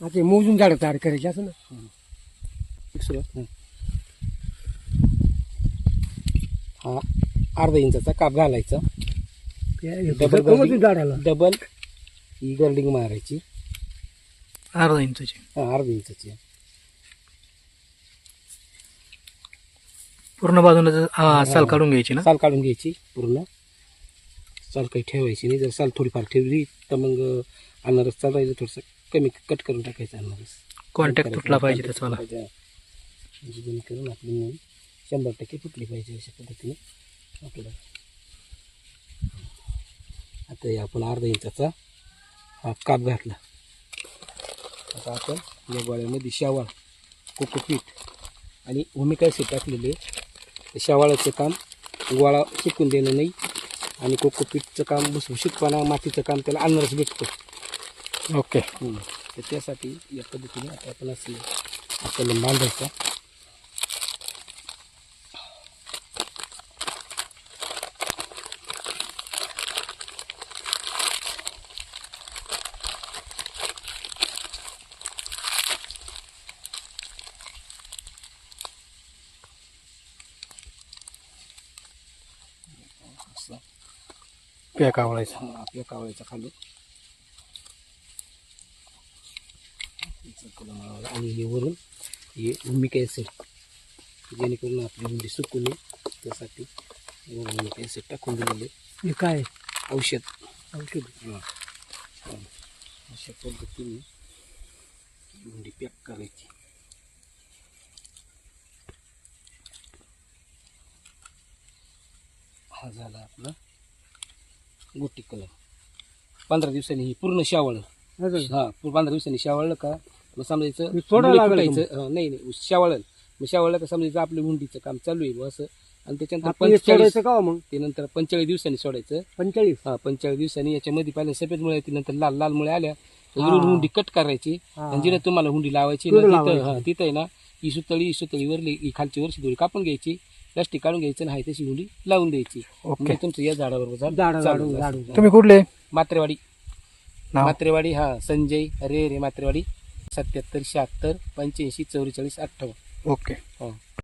आता ते मोजून झाडं तयार करायची असं ना? हा अर्धा इंचाचा काप घालायचा. डबल झाडाला डबल ही गर्डिंग मारायची. अर्धा इंचाची. हा अर्धा इंचाची. पूर्ण बाजूला हा, साल काढून घ्यायची ना? साल काढून घ्यायची पूर्ण. साल काही ठेवायची नाही. जर साल थोडीफार ठेवली तर मग अनारस चालायचं थोडंसं. कमी कट करून टाकायचं अनारस. कॉन्टॅक्ट तुटला पाहिजे त्याचा मला. म्हणजे जेणेकरून आपली मूळ शंभर टक्के फुटली पाहिजे अशा पद्धतीने. आपलं. आता हे आपण अर्धा इंचाचा हा काप घातला. आता आपण या गोळ्यामध्ये शावाळ कोकोपीठ आणि भूमिका टाकलेले. शावाळाचं काम गोळा शिकून देणं नाही आणि कोकोपीठचं काम भुसभुशीतपणा मातीचं काम त्याला अनारस भेटतो. ओके. तर त्यासाठी या पद्धतीने आता आपण असं आपल्याला बांधायचा असं पॅक आवडायचा हा, आपल्या कावळ्याचा खाली. आणि हे वरून हे भूमिका असेल जेणेकरून आपली मुंडी सुकू नये त्यासाठी भूमिका असेल टाकून दिलेले हे काय? औषध. औषध. अशा पद्धतीने मुंडी पॅक करायची. हा झाला आपला गोटी कलर पंधरा दिवसांनी ही पूर्ण शावळ. हा पंधरा दिवसांनी शावळलं का? मग समजायचं फुटायचं हा, नाही नाही शावळलं मग शावळलं का समजायचं आपलं हुंडीचं काम चालू आहे असं. आणि त्याच्यानंतर पंचेचाळीस का हो मग? ते नंतर पंचेचाळीस दिवसांनी सोडायचं. पंचेचाळीस? हा पंचेचाळीस दिवसांनी याच्यामध्ये पहिल्या सफेद मुळे येतील नंतर लाल लाल मुळे आल्या. हुंडी कट करायची. आणि जिथे तुम्हाला हुंडी लावायची तिथं तिथं. हा आहे ना ही सुतळी सुतळी वरली ही खालची वरची दोरी कापून घ्यायची. प्लास्टिक काढून घ्यायचं आणि हाय तशी हुंडी लावून द्यायची. ओके. म्हणजे तुमचं या झाडाबरोबर झाड झाडं चालू झाडू झालं. झाडू. तुम्ही कुठले? मात्रेवाडी. नाव? मात्रेवाडी हा संजय रे रे मात्रेवाडी. सत्याहत्तर शहात्तर पंच्याऐंशी चौवेचाळीस अठ्ठावन्न. ओके. हा.